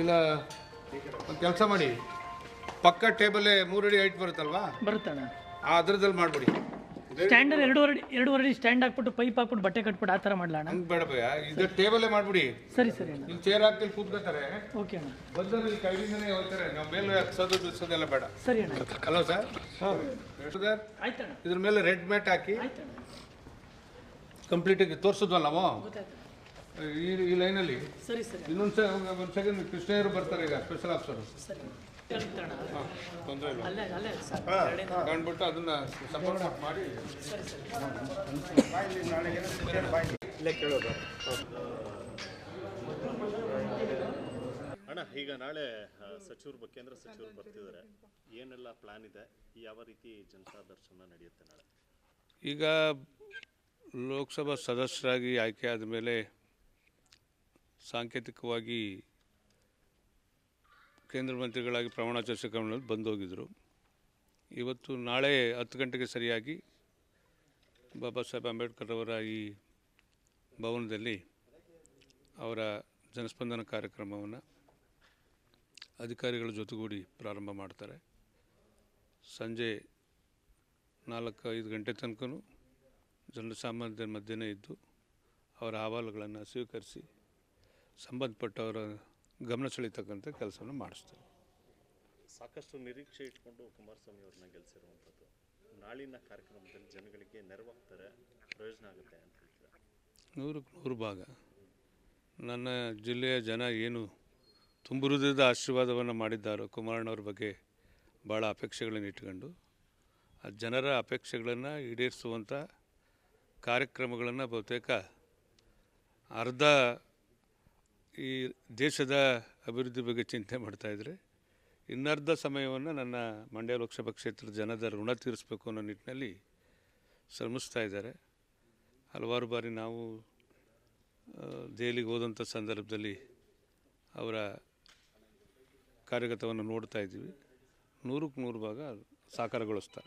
ಇಲ್ಲ ಒಂದು ಕೆಲಸ ಮಾಡಿ. ಪಕ್ಕ ಟೇಬಲ್ಲೇ ಮೂರು ಅಡಿ ಐಟ್ ಬರುತ್ತಲ್ವಾ? ಬರುತ್ತಣ್ಣ. ಆ ಅದ್ರದಲ್ಲಿ ಮಾಡಿಬಿಡಿ. ಸ್ಟ್ಯಾಂಡರ್ ಎರಡೂವರೆ ಎರಡೂವರೆ ಅಡಿ ಸ್ಟ್ಯಾಂಡ್ ಹಾಕ್ಬಿಟ್ಟು ಪೈಪ್ ಹಾಕ್ಬಿಟ್ಟು ಬಟ್ಟೆ ಕಟ್ಬಿಟ್ಟು ಆ ಥರ ಮಾಡ್ಲಾ ಅಣ್ಣ? ಹಂಗೆ ಬೇಡ ಭಯ ಇದು ಟೇಬಲ್ಲೇ ಮಾಡಿಬಿಡಿ. ಸರಿ ಸರಿ ಅಣ್ಣ. ಇಲ್ಲಿ ಚೇರ್ ಹಾಕಿ ಕೂತ್ಕೋತಾರೆ ಓಕೆ ಅಣ್ಣ. ಬಂದವರು ಇಲ್ಲಿ ಕೈಲಿಂದನೇ ಹೋಗ್ತಾರೆ ನಾವು ಮೇಲೆ ಹಾಕ್ಸೋದು ಬಿಡಿಸೋದೆಲ್ಲ ಬೇಡ. ಸರಿ ಅಣ್ಣ. ಹಲೋ ಸರ್ ಸರ್ ಆಯ್ತಣ್ಣ. ಇದ್ರ ಮೇಲೆ ರೆಡ್ ಮ್ಯಾಟ್ ಹಾಕಿ ಆಯ್ತಣ್ಣ. ಕಂಪ್ಲೀಟಾಗಿ ತೋರಿಸಿದ್ವಲ್ಲ ನಾವು? ಗೊತ್ತಾಯ್ತು. ಈ ಈ ಲೈನಲ್ಲಿ? ಸರಿ ಸರಿ. ಇನ್ನೊಂದು ಸೆ ಒಂದು ಸೆಕೆಂಡ್ ಕೃಷ್ಣಯ್ಯರು ಬರ್ತಾರೆ ಈಗ ಸ್ಪೆಷಲ್ ಆಫೀಸರು ತೊಂದರೆ ಇಲ್ಲ. ಅಲ್ಲೇ ಅಲ್ಲೇ ಸರ್. ಕಂಡ್ಬಿಟ್ಟು ಅದನ್ನ ಸಪೋರ್ಟ್ ಮಾಡಿ. ಅಣ್ಣ ಈಗ ನಾಳೆ ಸಚಿವರು ಬಗ್ಗೆ ಕೇಂದ್ರ ಸಚಿವರು ಬರ್ತಿದ್ದಾರೆ. ಏನೆಲ್ಲ ಪ್ಲಾನ್ ಇದೆ? ಯಾವ ರೀತಿ ಜನತಾ ದರ್ಶನ ನಡೆಯುತ್ತೆ ನಾಳೆ? ಈಗ ಲೋಕಸಭಾ ಸದಸ್ಯರಾಗಿ ಆಯ್ಕೆ ಆದ ಮೇಲೆ ಸಾಂಕೇತಿಕವಾಗಿ ಕೇಂದ್ರ ಮಂತ್ರಿಗಳಾಗಿ ಪ್ರಮಾಣಾಚರ್ಷ ಕ್ರಮದಲ್ಲಿ ಬಂದು ಹೋಗಿದ್ದರು ಇವತ್ತು ನಾಳೆ ಹತ್ತು ಗಂಟೆಗೆ ಸರಿಯಾಗಿ ಬಾಬಾ ಸಾಹೇಬ್ ಅಂಬೇಡ್ಕರ್ ಅವರ ಈ ಭವನದಲ್ಲಿ ಅವರ ಜನಸ್ಪಂದನ ಕಾರ್ಯಕ್ರಮವನ್ನು ಅಧಿಕಾರಿಗಳ ಜೊತೆಗೂಡಿ ಪ್ರಾರಂಭ ಮಾಡ್ತಾರೆ. ಸಂಜೆ ನಾಲ್ಕು ಐದು ಗಂಟೆ ತನಕನೂ ಜನಸಾಮಾನ್ಯರ ಮಧ್ಯೆನೇ ಇದ್ದು ಅವರ ಅಹವಾಲುಗಳನ್ನು ಸ್ವೀಕರಿಸಿ ಸಂಬಂಧಪಟ್ಟವರ ಗಮನ ಸೆಳೀತಕ್ಕಂಥ ಕೆಲಸವನ್ನು ಮಾಡಿಸ್ತಾರೆ. ಸಾಕಷ್ಟು ನಿರೀಕ್ಷೆ ಇಟ್ಕೊಂಡು ಕುಮಾರಸ್ವಾಮಿ ಅವ್ರನ್ನ ಗೆಲ್ಸಿರುವಂಥದ್ದು ನಾಳಿನ ಕಾರ್ಯಕ್ರಮದಲ್ಲಿ ಜನಗಳಿಗೆ ನೆರವಾಗ್ತಾರೆ ಪ್ರಯೋಜನ ಆಗುತ್ತೆ ಅಂತ ಹೇಳ್ತಾರೆ? ನೂರಕ್ಕೆ ನೂರು ಭಾಗ. ನನ್ನ ಜಿಲ್ಲೆಯ ಜನ ಏನು ತುಂಬು ಹೃದಯದ ಆಶೀರ್ವಾದವನ್ನು ಮಾಡಿದ್ದಾರೋ ಕುಮಾರಣ್ಣವ್ರ ಬಗ್ಗೆ ಭಾಳ ಅಪೇಕ್ಷೆಗಳನ್ನು ಇಟ್ಕೊಂಡು ಆ ಜನರ ಅಪೇಕ್ಷೆಗಳನ್ನು ಈಡೇರಿಸುವಂಥ ಕಾರ್ಯಕ್ರಮಗಳನ್ನು ಬಹುತೇಕ ಅರ್ಧ ಈ ದೇಶದ ಅಭಿವೃದ್ಧಿ ಬಗ್ಗೆ ಚಿಂತೆ ಮಾಡ್ತಾಯಿದ್ರೆ ಇನ್ನರ್ಧ ಸಮಯವನ್ನು ನನ್ನ ಮಂಡ್ಯ ಲೋಕಸಭಾ ಕ್ಷೇತ್ರದ ಜನದ ಋಣ ತೀರಿಸಬೇಕು ಅನ್ನೋ ನಿಟ್ಟಿನಲ್ಲಿ ಶ್ರಮಿಸ್ತಾ ಇದ್ದಾರೆ. ಹಲವಾರು ಬಾರಿ ನಾವು ದೆಹಲಿಗೆ ಹೋದಂಥ ಸಂದರ್ಭದಲ್ಲಿ ಅವರ ಕಾರ್ಯಗತವನ್ನು ನೋಡ್ತಾ ಇದ್ದೀವಿ. ನೂರಕ್ಕೆ ನೂರು ಭಾಗ ಸಾಕಾರಗೊಳಿಸ್ತಾರೆ.